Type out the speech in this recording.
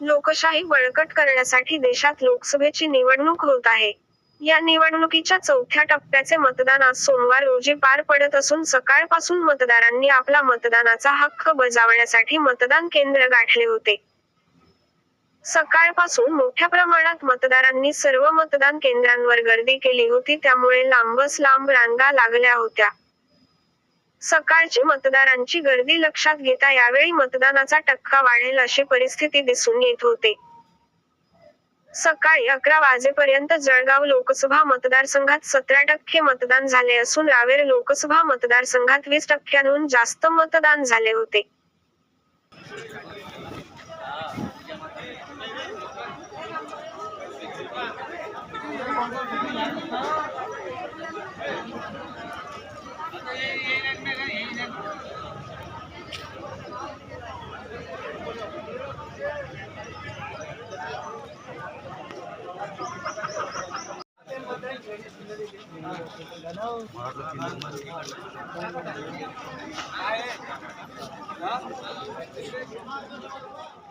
लोकशाही बळकट करण्यासाठी देशात लोकसभेची निवडणूक होत आहे. या निवडणुकीच्या चौथ्या टप्प्याचे मतदान आज सोमवार रोजी पार पडत असून सकाळपासून मतदारांनी आपला मतदानाचा हक्क बजावण्यासाठी मतदान केंद्र गाठले होते. सकाळपासून मोठ्या प्रमाणात मतदारांनी सर्व मतदान केंद्रांवर गर्दी केली होती त्यामुळे लांबच लांब रांगा लागल्या होत्या. सकाळची मतदारांची गर्दी लक्षात घेता यावेळी मतदानाचा टक्का वाढेल अशी परिस्थिती दिसून येत होते. सकाळी अकरा वाजेपर्यंत जळगाव लोकसभा मतदारसंघात सतरा टक्के मतदान झाले असून रावेर लोकसभा मतदारसंघात वीस टक्क्यांहून जास्त मतदान झाले होते. Thank you.